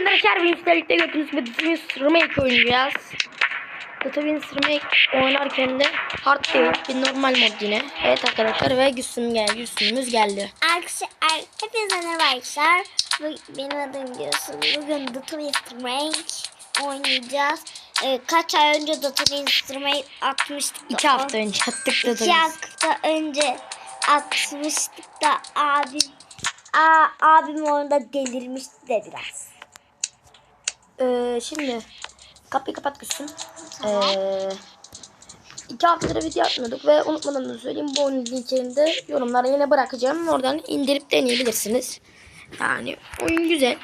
arkadaşlar bir birlikte gördüğünüz gibi Twins Remake oynayacağız. Twins Remake oynarken de hard değil bir normal mod yine. Evet arkadaşlar ve Gülsüm geldi. Gülsüm'ümüz geldi. Arkadaşlar, hepinize merhaba arkadaşlar. Benim adım Gülsün. Bugün Twist Rank oynayacağız. Ee, kaç ay önce Twist Rank atmıştık. İki hafta önce attık The İki hafta önce atmıştık da abim Aa, abim orada delirmişti de biraz. Ee, şimdi kapıyı kapat Gülsüm. Ee, iki haftadır video atmıyorduk ve unutmadan da söyleyeyim bu oyunun linkini de yorumlara yine bırakacağım. Oradan indirip deneyebilirsiniz. Yani oyun güzel.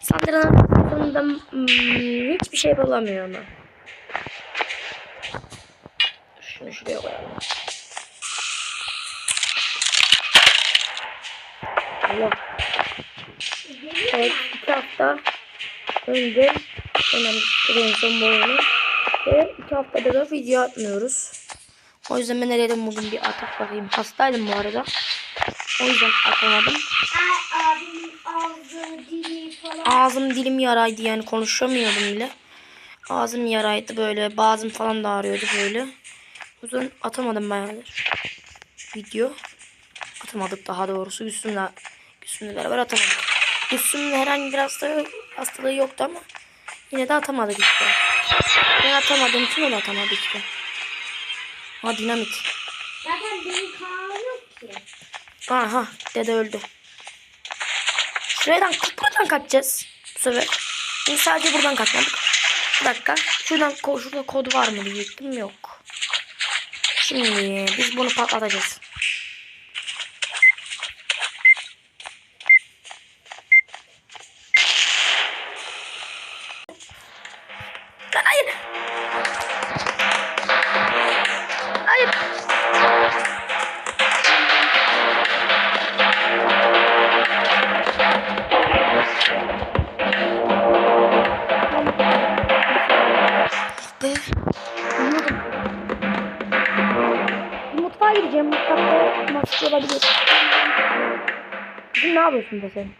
Sandıran sonunda hmm, hiçbir şey bulamıyor ama. Şunu şuraya koyalım. Allah. Evet iki hafta önce oynamıştık en son bu oyunu. Ve iki haftada da video atmıyoruz. O yüzden ben dedim bugün bir atak bakayım. Hastaydım bu arada. O yüzden atamadım. Ağzım dilim yaraydı yani konuşamıyordum bile. Ağzım yaraydı böyle. Bazım falan da ağrıyordu böyle. O yüzden atamadım bayağıdır. Video. Atamadık daha doğrusu. Gülsüm'le, Gülsüm'le beraber atamadık. Gülsüm'ün herhangi bir hastalığı, hastalığı yoktu ama yine de atamadık işte. Ben atamadığım için o da atamadı işte. Ha dinamit. Zaten benim kanalım yok ki. Aha dede öldü. Şuradan buradan kaçacağız bu sefer. Şimdi sadece buradan kaçmadık. Bir dakika. Şuradan şurada kod var mı diyecektim yok. Şimdi biz bunu patlatacağız. Sen?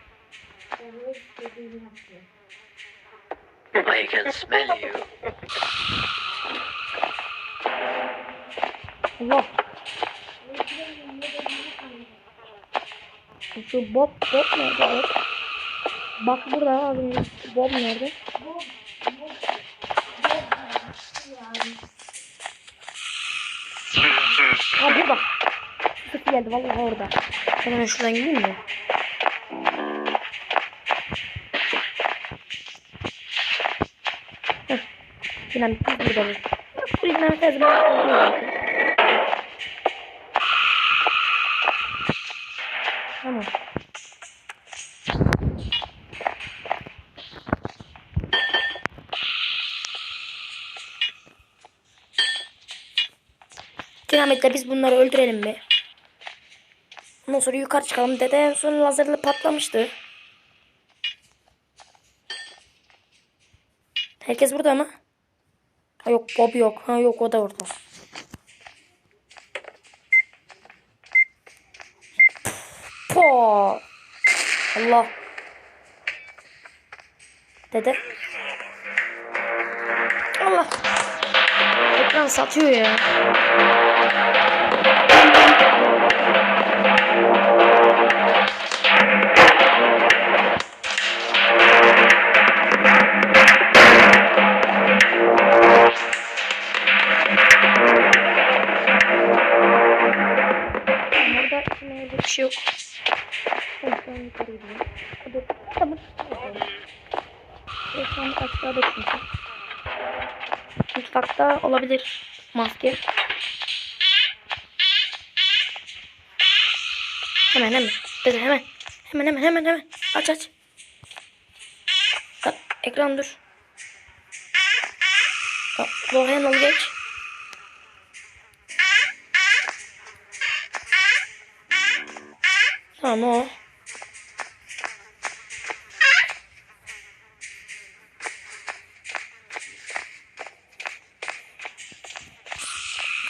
I can smell you. Allah. Şu Bob, Bob nerede Bob? Bak burada önce Bob nerede? Ha burada. Sesi geldi vallahi orada. Hemen şuradan gideyim mi? Dinamik biz burada. Bu dinamik her zaman zaten. Tamam. Dinamitle biz bunları öldürelim mi? Ondan sonra yukarı çıkalım. Dede en son lazerle patlamıştı. Herkes burada mı? Ha yok Bob yok. Ha yok o da orada. Po. Allah. Dede. Allah. Ekran satıyor ya. Ben yukarı gidiyorum. Hadi, tamam. Evet, şu an aşağıda çünkü. Mutfakta olabilir maske. Hemen hemen. Dede hemen. Hemen hemen hemen hemen. Aç aç. Bak, ekran dur. Bak, Lohan ol geç. Tamam o.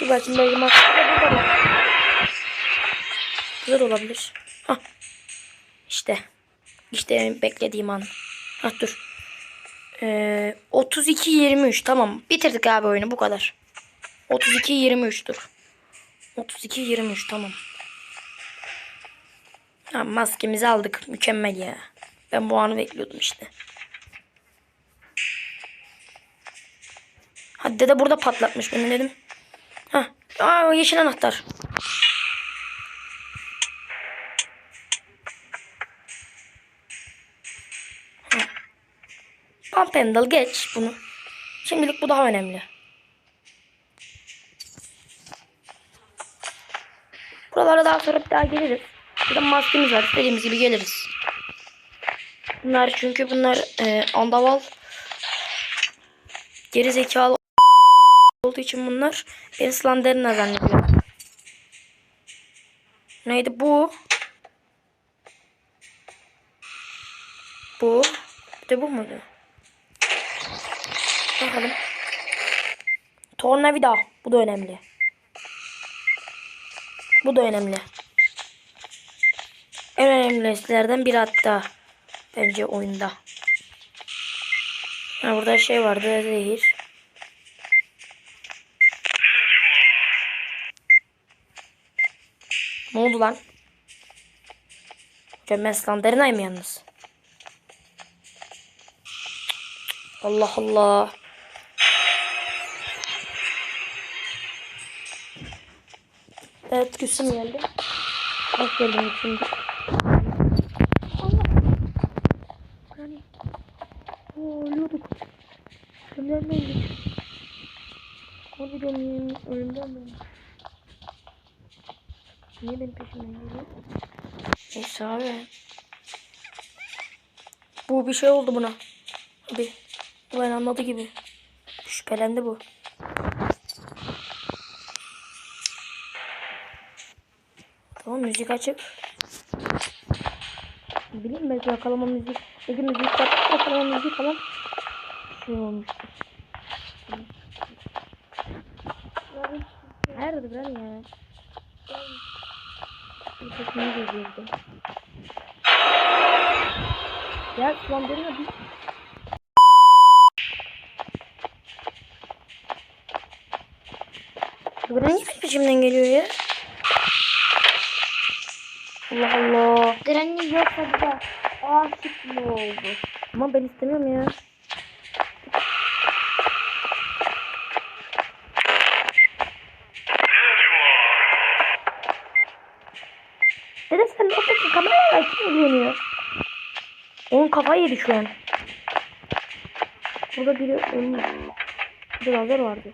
Dur bakayım belki? Burada da olabilir. Hah. İşte. İşte beklediğim an. Ha dur. Ee, 32-23 tamam. Bitirdik abi oyunu bu kadar. 32-23 dur. 32-23 tamam. Ha, maskemizi aldık. Mükemmel ya. Ben bu anı bekliyordum işte. Hadi dede burada patlatmış beni dedim. Ha, aa yeşil anahtar. Pump handle geç bunu. Şimdilik bu daha önemli. Buralara daha sonra bir daha geliriz. Burada maskemiz var. İstediğimiz gibi geliriz. Bunlar çünkü bunlar e, andaval geri zekalı olduğu için bunlar beni Slenderman zannediyor. Neydi bu? Bu. Bir de bu muydu? Bakalım. Tornavida. Bu da önemli. Bu da önemli. En önemli şeylerden biri hatta. Bence oyunda. Ha, burada şey vardı. Zehir. Ne oldu lan? Hocam ben Slenderman'ım yalnız. Allah Allah. Evet Gülsüm geldi. Hoş geldin şimdi. Allah. Yani. Oo, ölüyorduk. Kimlerle öldük? Abi benim önümden mi? Niye benim peşimden geliyor? Neyse abi. Bu bir şey oldu buna. Abi. Ben anladı gibi. Şüphelendi bu. Tamam müzik açık. Bileyim belki yakalama müzik. Belki müzik yapıp yakalama müzik falan. Şey olmuş. Nerede ben ya? Bir sesini geziyordu. Ya sulandırma bir. Bu hangi peşimden geliyor ya? Allah Allah. Granny yoksa da aşık mı oldu? Ama ben istemiyorum ya. Dede sen ne yapıyorsun? Kameraya kim ilgileniyor? Onun kafayı yedi şu an. Burada biri ölmüş. Burada lazer vardı.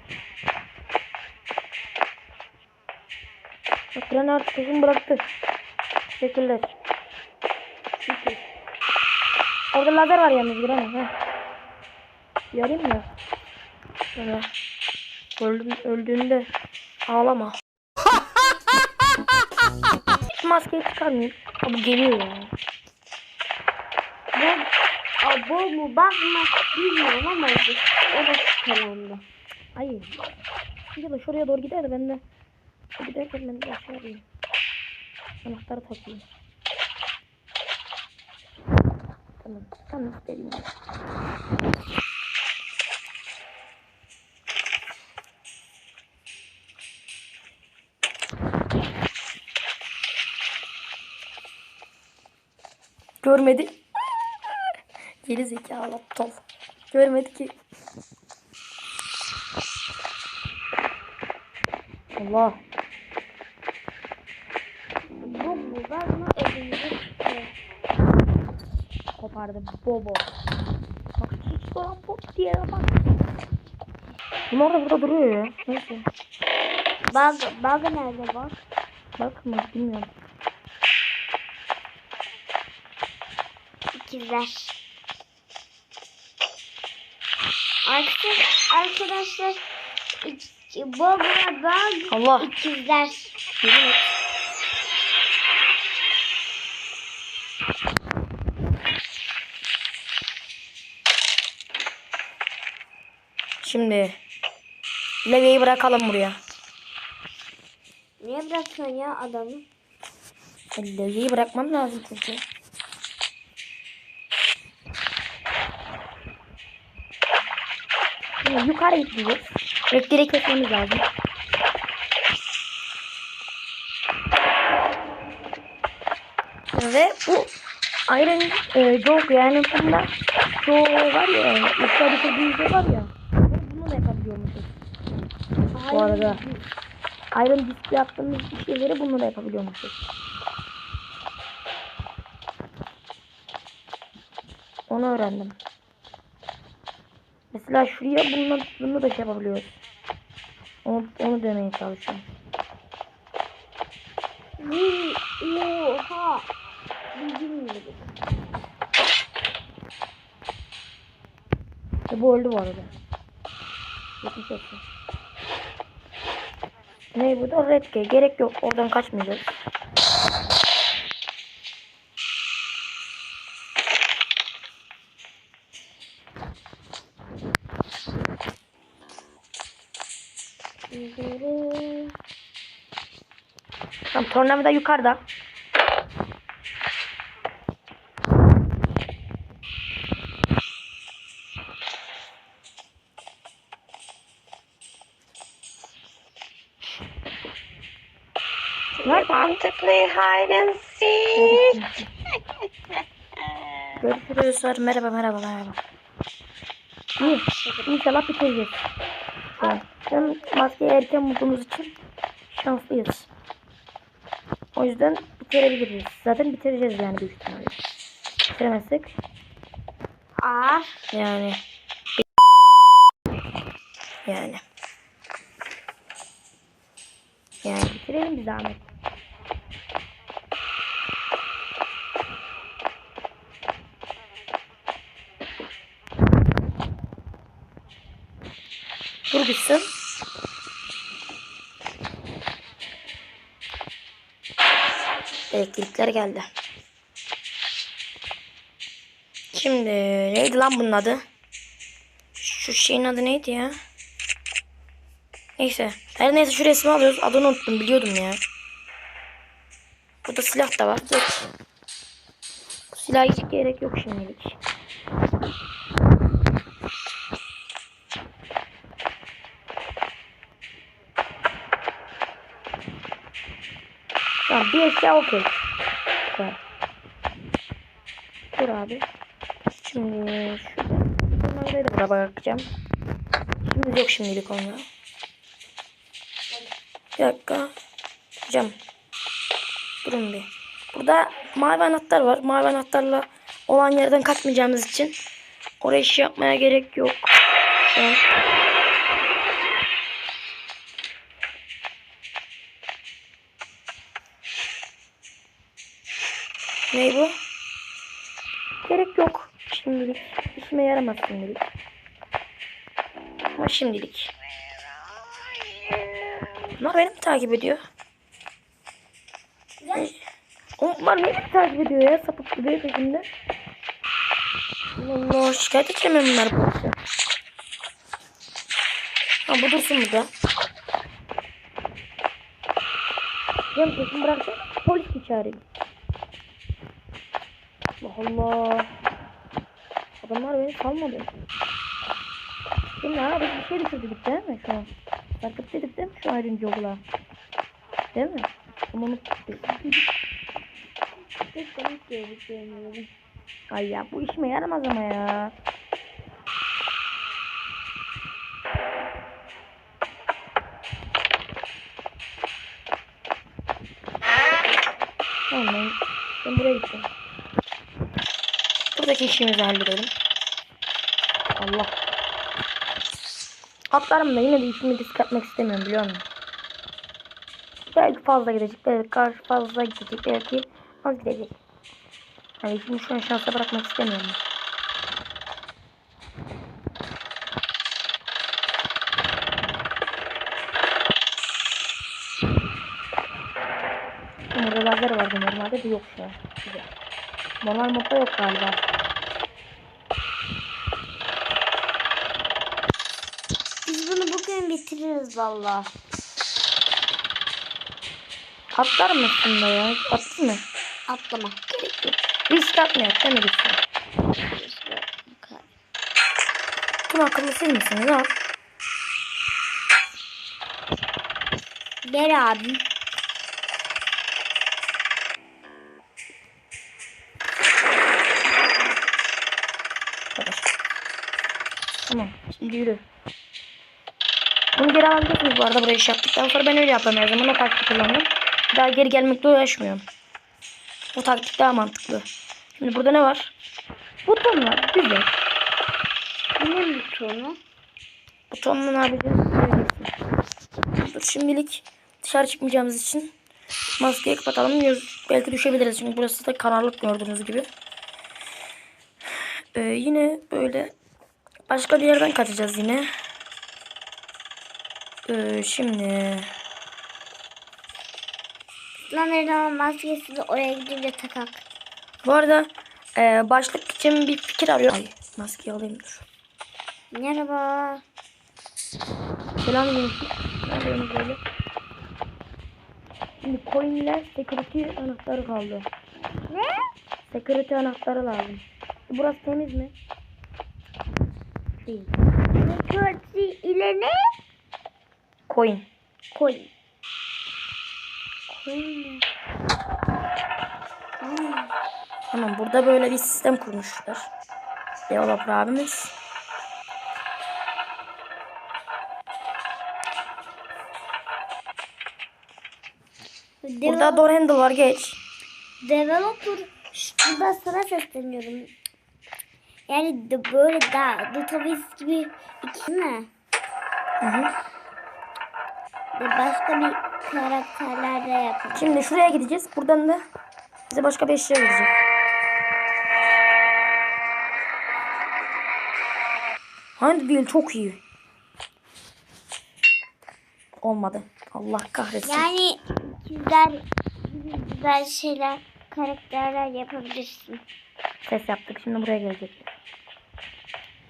Bak Granny artık peşimi bıraktı. Teşekkürler. Şükür. Orada lazer var yalnız Granny. Heh. Yarayım mı? Böyle. Öldüm, öldüğünde ağlama. Hiç maskeyi çıkarmayayım. Abi geliyor ya. Ben abo mu bak mı bilmiyorum ama o da şüphelendi. Hayır. Bir de şuraya doğru gider de ben de giderken ben de aşağı alayım. Anahtarı takayım. Tamam. Tamam gibi. Görmedi. Geri zekalı aptal. Görmedi ki. Allah. Evimizi Kopardı bobo. Bak hiç dolan pop diye bak. Bunlar da burada duruyor ya. Neyse. Bug, bug nerede bak? Bak mı bilmiyorum. İkizler. Arkadaşlar, arkadaşlar ik- bug Allah. ikizler. Yemin et. Şimdi Levi'yi bırakalım buraya. Niye bırakıyorsun ya adamı? Levi'yi bırakmam lazım çünkü. Şimdi yukarı gideceğiz. Elektriği kesmemiz lazım. Ve bu Iron e, Joke yani bunda Joe var ya yukarı düşürdüğümüzde var ya bunu da yapabiliyormuşuz. Bu arada Iron Disk'te yaptığımız şeyleri bununla da yapabiliyormuşuz. Onu öğrendim. Mesela şuraya bunu, bunu da şey yapabiliyoruz. Onu, onu demeye çalışıyorum. Oha. Bilmiyorum. E, bu öldü bu arada. Geçmiş olsun. Ne bu da red key. Gerek yok. Oradan kaçmayacağız. Tamam tornavida yukarıda. Nerede? Want to play hide and seek? Görüşürüz. Merhaba merhaba merhaba. İyi. İnşallah bitireceğiz. Hem maskeyi erken bulduğumuz için şanslıyız. O yüzden bitirebiliriz. Zaten bitireceğiz yani büyük ihtimalle. Bitiremezsek Aa. yani yani yani bitirelim bir zahmet. Dur gitsin. Elektrikler geldi. Şimdi neydi lan bunun adı? Şu şeyin adı neydi ya? Neyse. Her neyse şu resmi alıyoruz. Adını unuttum. Biliyordum ya. Burada silah da var. Geç. Silah hiç gerek yok şimdilik. Bir eşya okey. Güzel. Dur abi. Şimdi şurada. Bunları da buraya bakacağım. Şimdi yok şimdilik onlar. Bir dakika. Hocam. Durun bir. Burada mavi anahtar var. Mavi anahtarla olan yerden kaçmayacağımız için oraya iş yapmaya gerek yok. Şu an. Yaramaz şimdilik. Ama şimdilik. Bunlar beni mi takip ediyor? Onlar beni mi takip ediyor ya? Sapık gibi peşimde. Allah Allah şikayet edeceğim ben bunları polise. Ha bu dursun burada. Cem peşimi bıraksana. Polis mi çağırayım? Allah Allah. Adamlar beni salmadı. Şimdi ha biz bir şey düşürdük değil mi şu an? Fark dedik değil mi şu ayrıncı okula? Değil mi? Ama unuttuk. Ay ya bu işime yaramaz ama ya. Tamam ben, ben buraya gideceğim. Buradaki işimizi halledelim. Allah. Atlarım da yine de işimi risk atmak istemiyorum biliyor musun? Belki fazla gidecek, belki karşı fazla gidecek, belki az gidecek. Hani işimi şu an şansa bırakmak istemiyorum. Burada lazer vardı normalde de yok şu an. Güzel. Modda yok galiba. Biz bunu bugün bitiririz valla. Atlar mısın da ya? Attı mı? Atlama. Gerek yok. Risk atmıyor. Değil mi risk? Bunu akıllı sil misin? Yok. Gel abi. Tamam. Şimdi yürü. Bunu geri alabilirsiniz bu arada burayı iş yaptıktan sonra ben öyle yapmam her zaman o taktik kullandım. Bir Daha geri gelmekle uğraşmıyorum. O taktik daha mantıklı. Şimdi burada ne var? Buton var. Güzel. Ne butonu? Butonla ne yapacağız? Dur şimdilik dışarı çıkmayacağımız için maskeyi kapatalım. Yüz, belki düşebiliriz çünkü burası da karanlık gördüğünüz gibi. Ee, yine böyle başka bir yerden kaçacağız yine. Ee, şimdi Lan maskesi de oraya gidince takak. bu arada e, başlık için bir fikir arıyorum. Ay maskeyi alayım dur. Merhaba. Selamünaleyküm. Ne yapıyorsunuz böyle? Şimdi coinler security anahtarı kaldı. Ne? Security anahtarı lazım. Burası temiz mi? Değil. Security ile ne? Coin. Koy. Hmm. Tamam burada böyle bir sistem kurmuşlar. Developer abimiz. Burada door handle var geç. Developer şurada sana sesleniyorum. Yani de böyle daha database gibi iki mi? Hı hı. De başka bir karakterlerde yapalım. Şimdi şuraya gideceğiz. Buradan da bize başka bir eşya verecek. Hand wheel çok iyi. Olmadı. Allah kahretsin. Yani güzel güzel şeyler karakterler yapabilirsin. Ses yaptık. Şimdi buraya gelecek.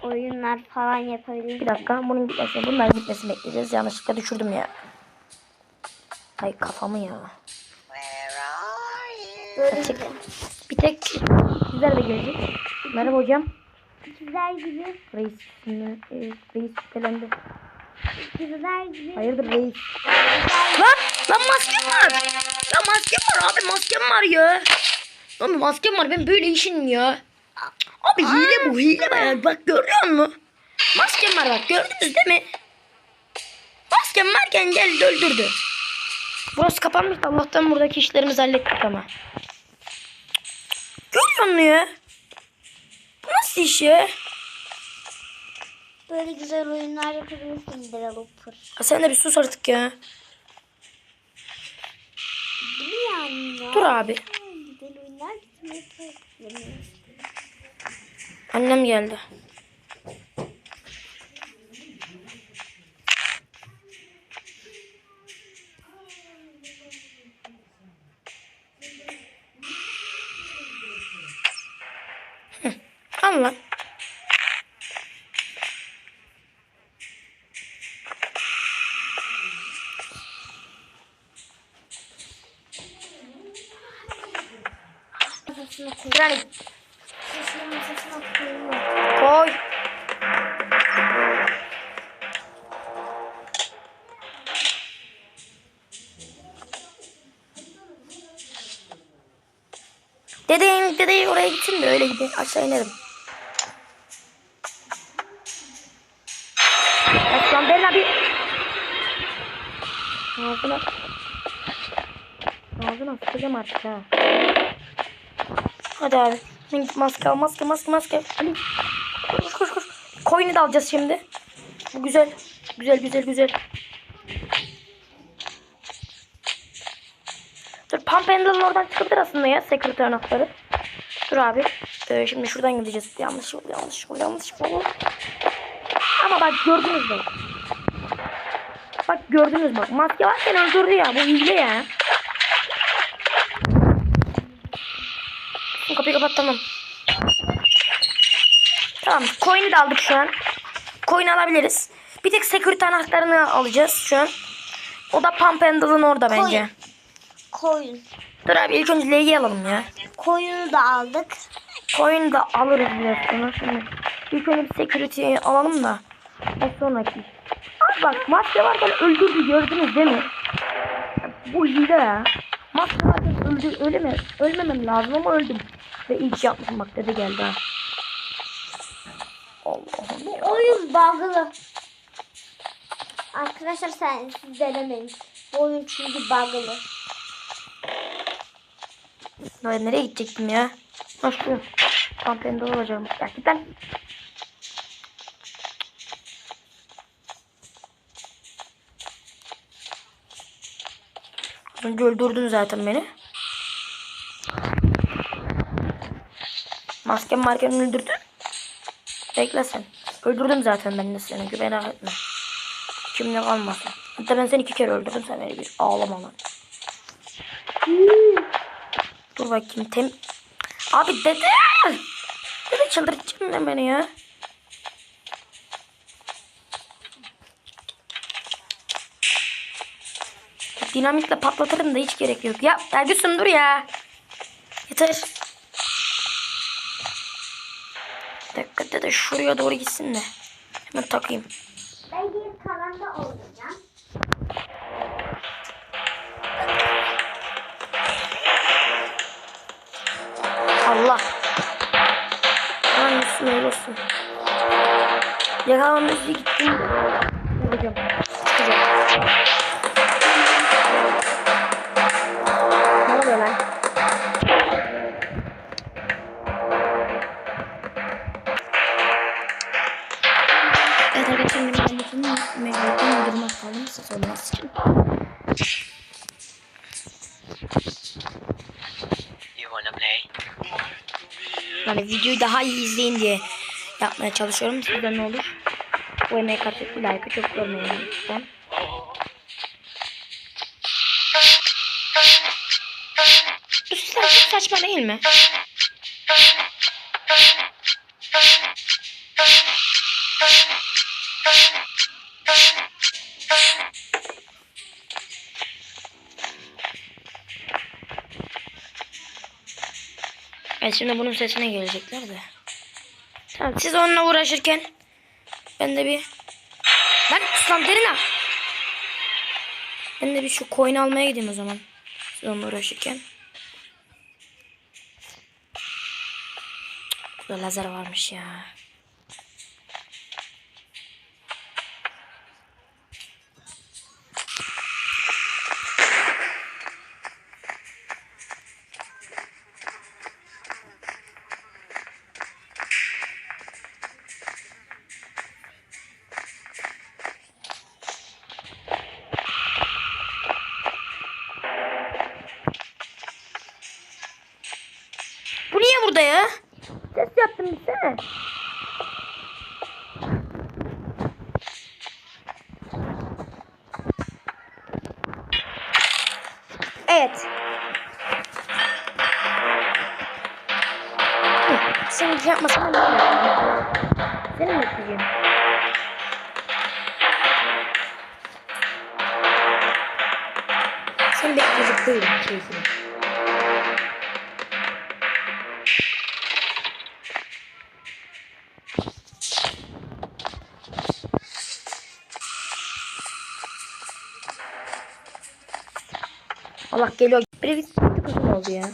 Oyunlar falan yapabilirsin. Bir dakika. Bunun gitmesini, bunların gitmesini bekleyeceğiz. Yanlışlıkla düşürdüm ya. Ay kafamı ya. Açık. Bir tek sizler de gelecek. Merhaba hocam. güzel gibi Reis e, reis şüphelendi. güzel gibi Hayırdır reis? Lan lan maskem var. Lan maskem var abi maskem var ya. Lan maskem var ben böyle işim ya. Abi hile bu hile be. Bak görüyor musun? Maskem var bak gördünüz değil mi? Maskem varken geldi öldürdü. Burası kapanmış Allah'tan buradaki işlerimizi hallettik ama. Görüyor musun ya? Bu nasıl iş ya? böyle güzel oyunlar yapabilirsin developer. Ha sen de bir sus artık ya. Dur abi. Güzel oyunlar yapabilirsin. Annem geldi. Masasına koy. Yani koy. Dedeyim dedeyim oraya gitsin de öyle gidin aşağı inerim. Ağzına. Ağzına sıkacağım artık ha. Hadi abi. Maske al maske maske maske. Ali. Koş koş koş. Coin'i de alacağız şimdi. Bu güzel. Güzel güzel güzel. Dur pump handle'ın oradan çıkabilir aslında ya. Security anahtarı. Dur abi. Ee, şimdi şuradan gideceğiz. Yanlış yol yanlış yol yanlış yol. Ama bak gördünüz mü? Bak gördünüz bak. Maske varken öldürdü ya. Bu hile ya. Şu Kapıyı kapat tamam. Tamam. Coin'i de aldık şu an. Coin alabiliriz. Bir tek security anahtarını alacağız şu an. O da pump handle'ın orada bence. Koyun. Dur abi ilk önce L'yi alalım ya. Koyunu da aldık. Coin da alırız biraz sonra. Şimdi ilk önce bir security alalım da. O sonraki. Bak maske varken öldürdü gördünüz değil mi? Bu hile ya. Maskaradan öldü, öleme, ölmemem lazım ama öldüm. Ve ilk yapmışım bak dede geldi ha. Allah'ım ya. Oyun bug'lı. Arkadaşlar sen siz denemeyin. Bu oyun çünkü bug'lı. Ben nereye gidecektim ya? Şu. Kampanyada olacağım. Ya git lan. Önce öldürdün zaten beni. Maskem marken öldürdün. Bekle sen. Öldürdüm zaten ben de seni. Merak etme. Kimle kalmasın. Hatta ben seni iki kere öldürdüm. Sen beni bir ağlama lan. Dur bakayım. Tem Abi dede. Dede çıldırtacaksın beni ya. Dinamitle patlatırım da hiç gerek yok. Ya Ergüsüm dur ya. Yeter. Bir dakika dede şuraya doğru gitsin de. Hemen takayım. Ben gidip kalanda oynayacağım. Allah. Üstüne öyle olsun. Yakalama müziği gittim. Yapacağım. Çıkacağım. Wanna play? Yani videoyu daha iyi izleyin diye yapmaya çalışıyorum. Sizden ne olur? Bu emeğe karşı bir like'ı çok görmeyin lütfen. Bu sesler saçma değil mi? Şimdi bunun sesine gelecekler de. Tamam siz onunla uğraşırken ben de bir ben İslam derina. Ben de bir şu coin almaya gideyim o zaman. Siz onunla uğraşırken. Burada lazer varmış ya. Mi bekleyeceğim? Seni bekleyecek değilim şeysini. Allah geliyor. Bir tık uzun oldu ya.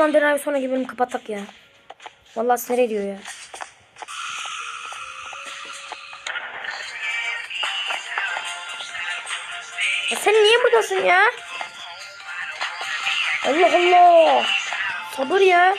Şu an derin abi sonra gibi bölüm kapattak ya. Vallahi sinir ediyor ya. Ya sen niye buradasın ya? Allah Allah. Sabır ya.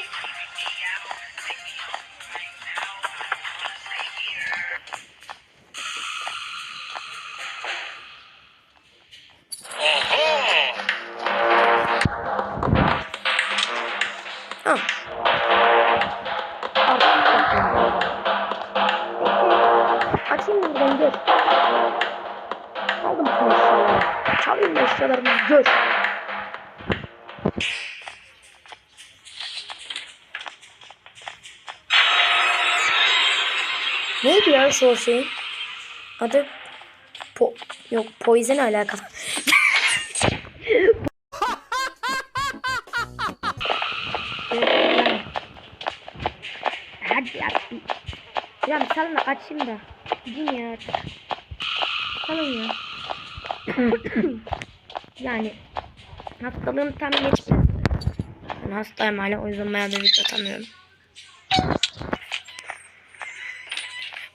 şu o şeyin? Adı po yok Poison alakalı. Hadi abi. Ya bir salın açayım da. Gidin ya. Salın ya. yani hastalığım tam geçmedi. Ben hastayım hala o yüzden bayağı bir atamıyorum.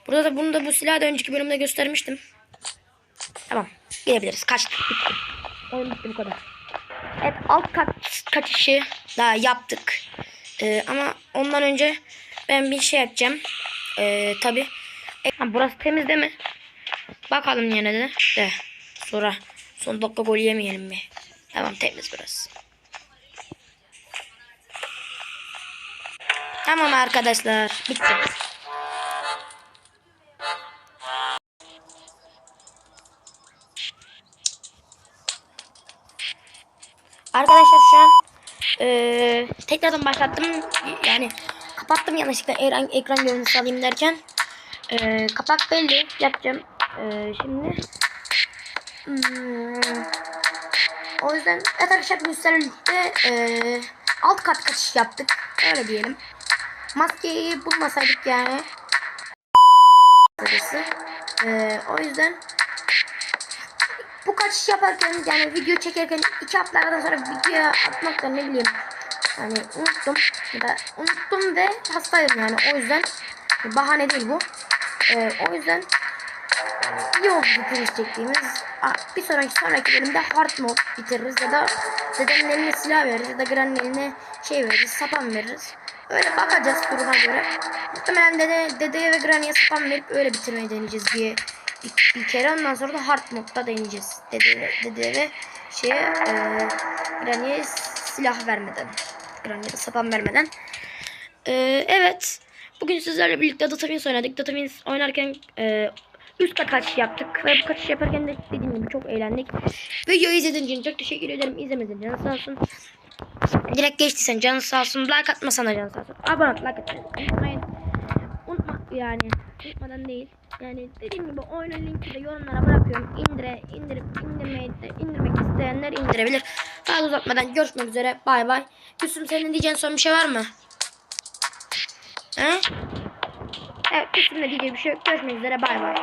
Burada da bunu da bu silahı da önceki bölümde göstermiştim. Tamam. Gidebiliriz. Bitti. Oyun bitti bu kadar. Evet alt kat kaçışı daha yaptık. Ee, ama ondan önce ben bir şey yapacağım. Ee, tabi. Ha, burası temiz değil mi? Bakalım yine de. De. Sonra son dakika gol yemeyelim mi? Tamam temiz burası. Tamam arkadaşlar. Bitti. Arkadaşlar şu an eee, tekrardan başlattım. Yani kapattım yanlışlıkla ekran, ekran görüntüsü alayım derken. Eee, kapak belli. Yapacağım. Eee, şimdi. Hmm, o yüzden arkadaşlar Gülsel'le birlikte eee, alt kat kaçış yaptık. Öyle diyelim. Maskeyi bulmasaydık yani. Eee, o yüzden bu kaçış yaparken yani video çekerken iki haftalardan sonra video atmaktan ne bileyim yani unuttum ya da unuttum ve hastaydım yani. O yüzden bahane değil bu. Ee, o yüzden iyi oldu bitiriş çektiğimiz. Aa, bir sonraki sonraki bölümde hard mode bitiririz ya da dedenin eline silah veririz ya da Gran'ın eline şey veririz sapan veririz. Öyle bakacağız duruma göre. Muhtemelen dede, dedeye ve Granny'e sapan verip öyle bitirmeyi deneyeceğiz bir, bir, kere ondan sonra da hard modda deneyeceğiz dede, dede ve şeye e, Granny'e silah vermeden Granny'e sapan vermeden ee, evet. Bugün sizlerle birlikte Data Wins oynadık. Data Wins oynarken e, üst kat kaçış yaptık. Ve bu kaçış yaparken de dediğim gibi çok eğlendik. Videoyu izlediğiniz için çok teşekkür ederim. İzlemediğiniz için sağ olsun. Direkt geçtiysen canın sağ olsun. Like atmasan da canın sağ olsun. Abone ol, like atmayı unutmayın. Yani. Unutmadan değil. Yani dediğim gibi oyunun linki de yorumlara bırakıyorum. İndire, indirip indirmeyi de indirmek isteyenler indirebilir. Daha da uzatmadan görüşmek üzere. Bay bay. Gülsüm senin diyeceğin son bir şey var mı? He? Evet, kesinlikle diyeceğim bir şey yok. Görüşmek üzere. Bay bay.